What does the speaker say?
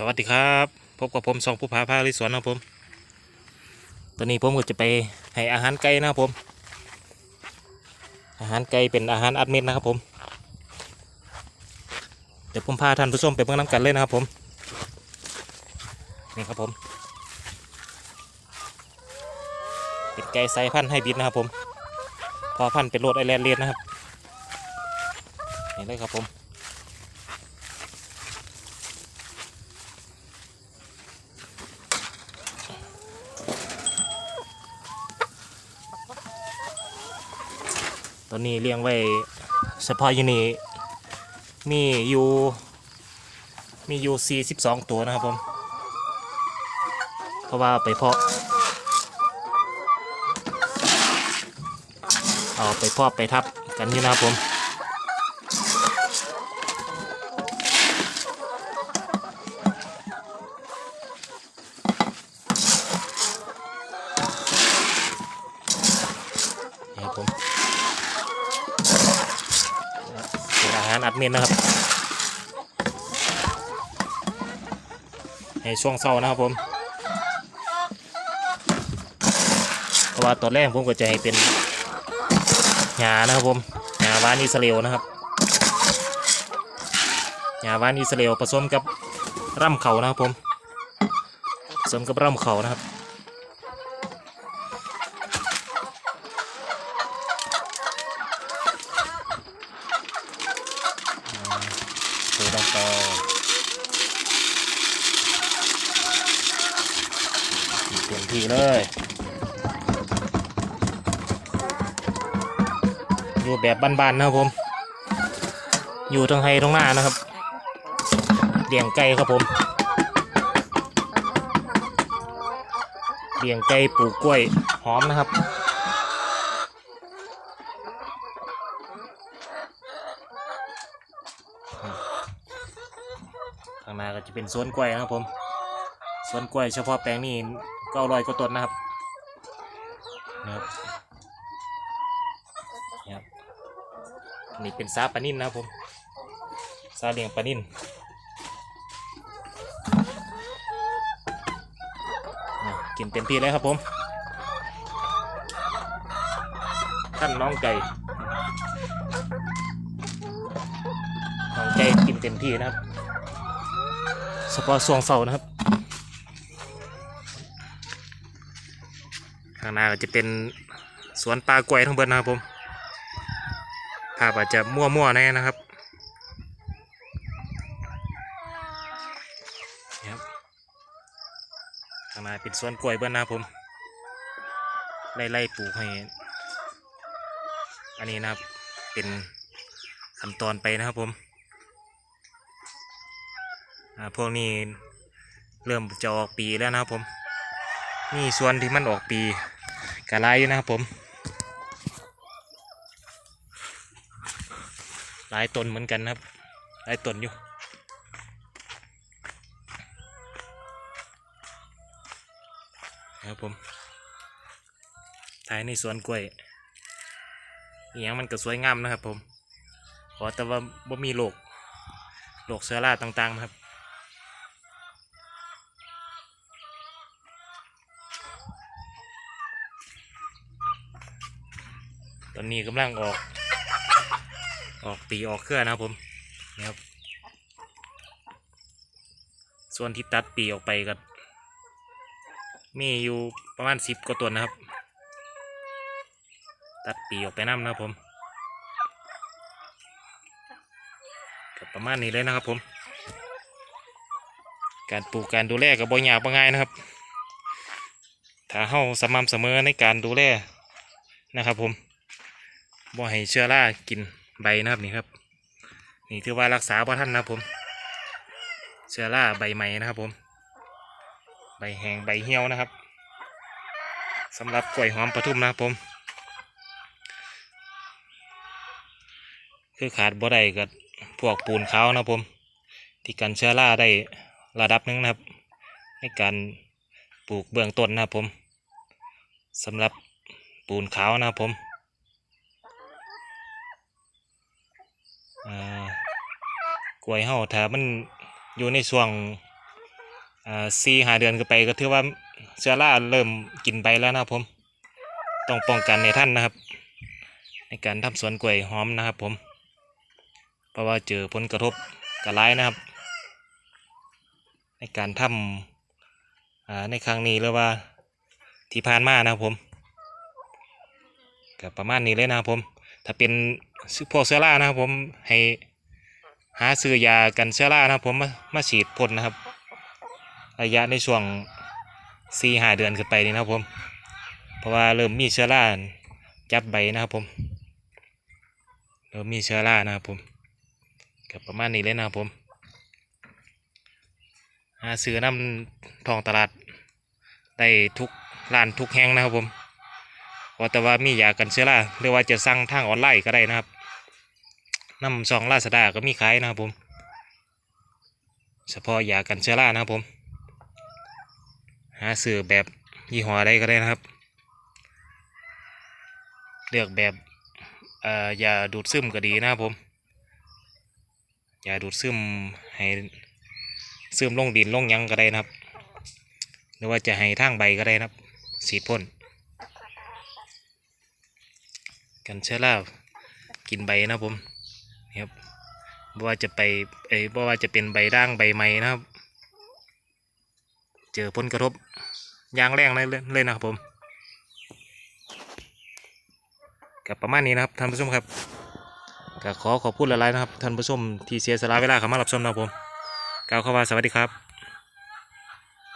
สวัสดีครับ พบกับผมสองผู้พาพาลิสวนนะครับผม ตอนนี้ผมก็จะไปให้อาหารไก่นะครับผม อาหารไก่เป็นอาหารอัดเม็ดนะครับผม เดี๋ยวผมพาท่านผู้ชมไปเบิ่งน้ำกันเลยนะครับผม นี่ครับผม เป็นไก่ไซส์พันธุ์ไฮบริดนะครับผม พอพันธุ์เป็นโรดไอแลนด์เลียนนะครับ นี่เลยครับผม ตอนนี้เลี้ยงไว้เฉพาะอยู่นี่มีอยู่มีอยู่42 ตัวนะครับผม เพราะว่าเอาไปเพาะ เอาไปเพาะไปทับกันอยู่นะครับผม นี่ครับผม เป็น อัดเม็ดนะครับ ในช่วงเช้านะครับผมเพราะว่าตอนแรกผมก็จะให้เป็นหญ้านะครับผมหญ้าวานอิสเอลนะครับหญ้าวานอิสเอลผสมกับร่ำเขานะครับผมผสมกับร่ำเขานะครับ ปูดองตอเต็มที่เลยอยู่แบบบ้านๆนะครับผม อยู่ตรงไฮตรงหน้านะครับเลี้ยงไก่ครับผมเลี้ยงไก่ปลูกกล้วยหอมนะครับ ข้างหน้าก็ จะเป็นสวนกล้วยนะครับผมสวนกล้วยเฉพาะแปลงนี้เก้าร้อยกว่าต้นนะครับนะครับนี่ครับนี่เป็นซาปานิ่นนะครับผมซาเลียงปานิ่นกินเต็มที่เลยครับผมท่านน้องไก่น้องไก่กินเต็มที่นะครับ เฉพาะช่วงเสาร์นะครับ ข้างหน้าก็จะเป็นสวนปลากล้วยทั้งเบิดนะครับผมภาพอาจจะมั่วๆหน่นะครับครับข้างหน้าเป็นสวนกล้วยเบิดนะครับผมไล่ๆปลูกให้ อันนี้นะครับเป็นขั้นตอนไปนะครับผม พวกนี้เริ่มจะออกปีแล้วนะครับผมนี่ส่วนที่มันออกปีกระไรอยู่นะครับผมหลายต้นเหมือนกันนะครับหลายต้นอยู่นะครับผมถ่ายในสวนกล้วยอย่างมันก็สวยงามนะครับผมขอแต่ว่าบ่มีโรคโรคเชื้อราต่างๆนะครับ อนนี้กำลังออก ออกปีออกเครือนะครับผมนี่ครับ ส่วนที่ตัดปีออกไปก็มีอยู่ประมาณสิบกว่าตัวนะครับ ตัดปีออกไปน้ำนะครับผมก็ประมาณนี้เลยนะครับผม การปลูกการดูแลกับบ่ยากบ่ง่ายนะครับ ถ้าเฮาสม่ำเสมอในการดูแลนะครับผม บ่ให้เชื้อรากินใบนะครับนี่ครับ นี่ถือว่ารักษาบ่ท่านนะผม เชื้อราใบใหม่นะครับผม ใบแห้งใบเหี่ยวนะครับสำหรับกล้วยหอมปทุมนะครับผม คือขาดบ่ได้กับพวกปูนขาวนะผม ที่กันเชื้อราได้ระดับหนึงนะครับ ในการปลูกเบื้องต้นนะครับผมสำหรับปูนขาวนะครับผม อ่ากล้วยเฮาถ้ามันอยู่ในช่วงอ่าสี่หาเดือนขึ้นไปก็ถือว่าเชื้อราเริ่มกินใบแล้วนะครับผม ต้องป้องกันในท่านนะครับ ในการทำสวนกล้วยหอมนะครับผม เพราะว่าเจอผลกระทบกระไรนะครับ ในการทำอ่าในครั้งนี้หรือว่าที่ผ่านมานะครับผมกับประมาณนี้เลยนะครับผม ถ้าเป็นพวกเชื้อรานะครับผมให้หาซื้อยากันเชื้อรานะครับผมมามาฉีดพ่นนะครับระยะในช่วงสี่หาเดือนขึ้นไปนี่นะครับผม เพราะว่าเริ่มมีเชื้อราจับใบนะครับผมเริ่มมีเชื้อรานะครับผมกับประมาณนี้เลยนะครับผมหาซื้อน้ำทองตลาดได้ทุกร้านทุกแห่งนะครับผม ว่าแต่ว่ามียากันเชื้อราหรือว่าจะสั่งทางออนไลน์ก็ได้นะครับน้ำซองลาซาด้าก็มีขายนะครับผม เฉพาะยากันเชื้อรานะครับผม หาซื้อแบบยี่ห้อใดก็ได้นะครับ เลือกแบบอ่อยาดูดซึมก็ดีนะครับผมยาดูดซึมให้ซึมลงดินลงยังก็ได้นะครับ หรือว่าจะให้ทางใบก็ได้นะครับ สีพ่น กันเชื้อรากินใบนะผมนี่ครับบ่ว่าจะไปเอ้ยบ่ว่าจะเป็นใบด่างใบไม้นะครับ เจอผลกระทบยางแรงเลยเลยนะครับผมกับประมาณนี้นะครับท่านผู้ชมครับก็ขอขอบคุณหลายๆนะครับท่านผู้ชมที่เสียสละเวลาเข้ามารับชมนะครับผมกล่าวคำว่าสวัสดีครับ